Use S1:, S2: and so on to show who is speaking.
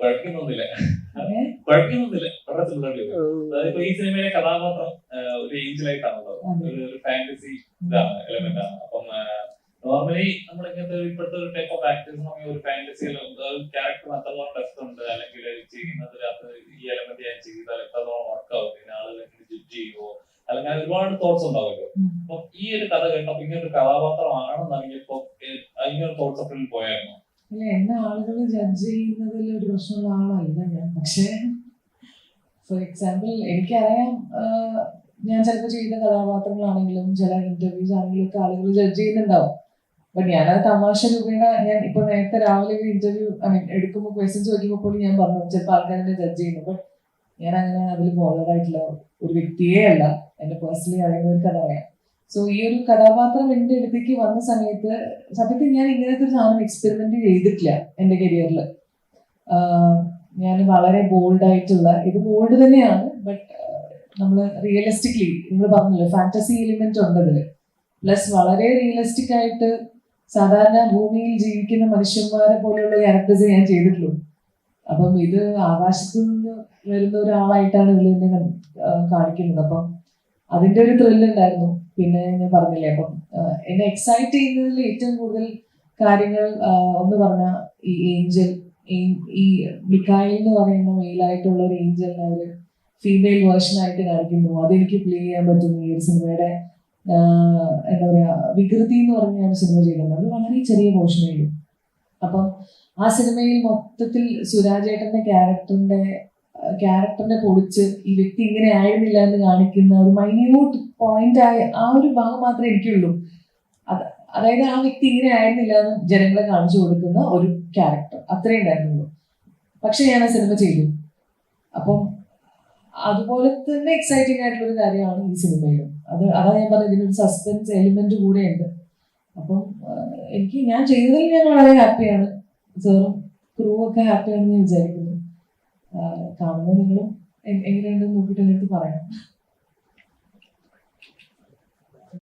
S1: കുഴപ്പമൊന്നുമില്ല? കുഴപ്പമൊന്നുമില്ല. വളരെ സിമിലർ അതായത് ഈ സിനിമയിലെ കഥാപാത്രം ഒരു
S2: ഏഞ്ചലായിട്ടാണല്ലോ.
S1: ഒരു ഫാന്റസി ഇതാണ് എലമെന്റ് ആണ്. അപ്പം നോർമലി നമ്മൾ ഇങ്ങനത്തെ ഇപ്പോഴത്തെ ഒരു ടൈപ്പ് ഓഫ് ആക്ടേഴ്സ് ഒരു ഫാന്റസി ക്യാരക്ടർ അത്രത്തോളം ടെസ്റ്റ് ഉണ്ട്. അല്ലെങ്കിൽ ചെയ്യുന്നത് ഈ എലമെന്റ് ഞാൻ ചെയ്താൽ എത്രത്തോളം വർക്ക് ആവും. പിന്നെ ആളുകൾ ജഡ്ജ് ചെയ്യുമോ അല്ലെങ്കിൽ ഒരുപാട് തോട്ട്സ് ഉണ്ടാവുമല്ലോ. അപ്പൊ ഈ ഒരു കഥ കേട്ടപ്പോ ഇങ്ങനൊരു ഒരു കഥാപാത്രമാണെന്ന് ഇപ്പൊ ഇങ്ങനെ തോട്ട്സ് ഒക്കെ പോയായിരുന്നു?
S2: അല്ല? എന്നെ ആളുകൾ ജഡ്ജ് ചെയ്യുന്നതിൽ ഒരു പ്രശ്നമുള്ള ആളല്ല ഞാൻ. പക്ഷേ ഫോർ എക്സാമ്പിൾ എനിക്കറിയാം ഞാൻ ചിലപ്പോൾ ചെയ്ത കഥാപാത്രങ്ങളാണെങ്കിലും ചില ഇന്റർവ്യൂസ് ആണെങ്കിലും ഒക്കെ ആളുകൾ ജഡ്ജ് ചെയ്യുന്നുണ്ടാവും. ബട്ട് ഞാനത് തമാശ രൂപേണ ഞാൻ ഇപ്പൊ നേരത്തെ രാവിലെ ഒരു ഇന്റർവ്യൂ ഐ മീൻ എടുക്കുമ്പോൾ ക്വസ്റ്റ്യൻ ചോദിക്കുമ്പോൾ പോലും ഞാൻ പറഞ്ഞു ചിലപ്പോൾ ആൾക്കാരെ ജഡ്ജ് ചെയ്യുന്നു. ഞാൻ അങ്ങനെ അതിൽ ബോർഡർ ഒരു വ്യക്തിയേ അല്ല. എന്റെ പേഴ്സണലി അറിയുന്നവർക്ക് അതറിയാം സോ ഈ ഒരു കഥാപാത്രം എന്റെ അടുത്തേക്ക് വന്ന സമയത്ത് സത്യത്തിൽ ഞാൻ ഇങ്ങനത്തെ ഒരു സാധനം എക്സ്പെരിമെന്റ് ചെയ്തിട്ടില്ല എന്റെ കരിയറിൽ ഞാൻ വളരെ ബോൾഡ് ആയിട്ടുള്ള ഇത് ബോൾഡ് തന്നെയാണ് ബട്ട് നമ്മൾ റിയലിസ്റ്റിക്ലി നിങ്ങൾ പറഞ്ഞല്ലോ ഫാന്റസി എലിമെന്റ് ഉണ്ട് അതിൽ പ്ലസ് വളരെ റിയലിസ്റ്റിക് ആയിട്ട് സാധാരണ ഭൂമിയിൽ ജീവിക്കുന്ന മനുഷ്യന്മാരെ പോലെയുള്ള ക്യാരക്ടേഴ്സ് ഞാൻ ചെയ്തിട്ടുള്ളൂ. അപ്പം ഇത് ആകാശത്ത് നിന്ന് വരുന്ന ഒരാളായിട്ടാണ് ഇതിൽ കൺ- കാണിക്കുന്നത്. അപ്പം അതിന്റെ ഒരു ത്രില്ല് ഉണ്ടായിരുന്നു. പിന്നെ ഞാൻ പറഞ്ഞില്ലേ അപ്പം എന്നെ എക്സൈറ്റ് ചെയ്യുന്നതിൽ ഏറ്റവും കൂടുതൽ കാര്യങ്ങൾ ഒന്ന് പറഞ്ഞ ഈ ഏഞ്ചൽ ഈ മിക്കായിൽ എന്ന് പറയുന്ന മെയിലായിട്ടുള്ള ഒരു ഏഞ്ചലിനെ അവർ ഫീമെയിൽ വേർഷനായിട്ട് കാണിക്കുന്നു. അതെനിക്ക് പ്ലേ ചെയ്യാൻ പറ്റുന്നു ഈ ഒരു സിനിമയുടെ എന്താ പറയാ വികൃതി എന്ന് പറഞ്ഞാണ് സിനിമ ചെയ്യുന്നത് അത് വളരെ ചെറിയ പോർഷനേ ഉള്ളൂ അപ്പം ആ സിനിമയിൽ മൊത്തത്തിൽ സുരാജേട്ടന്റെ ക്യാരക്ടറിന്റെ ക്യാരക്ടറിനെ പൊളിച്ച് ഈ വ്യക്തി ഇങ്ങനെ ആയിരുന്നില്ല എന്ന് കാണിക്കുന്ന ഒരു മൈന്യൂട്ട് പോയിന്റ് ആയ ആ ഒരു ഭാഗം മാത്രമേ എനിക്കുള്ളൂ. അത് അതായത് ആ വ്യക്തി ഇങ്ങനെ ആയിരുന്നില്ല എന്ന് ജനങ്ങളെ കാണിച്ചു കൊടുക്കുന്ന ഒരു ക്യാരക്ടർ അത്രേ ഉണ്ടായിരുന്നുള്ളൂ. പക്ഷെ ഞാൻ ആ സിനിമ ചെയ്തു. അപ്പം അതുപോലെ തന്നെ എക്സൈറ്റിംഗ് ആയിട്ടുള്ള ഒരു കാര്യമാണ് ഈ സിനിമയിലും അത് അതാ ഞാൻ പറഞ്ഞത് ഇതിനൊരു സസ്പെൻസ് എലിമെന്റ് കൂടെ ഉണ്ട് അപ്പം എനിക്ക് ഞാൻ ചെയ്തതിൽ ഞാൻ വളരെ ഹാപ്പിയാണ് സാറും ക്രൂ ഒക്കെ ഹാപ്പിയാണെന്ന് ഞാൻ വിചാരിക്കുന്നു. കാണുമ്പോൾ നിങ്ങളും എങ്ങനെയുണ്ടെന്ന് നോക്കിയിട്ട് എന്നിട്ട് പറയാം.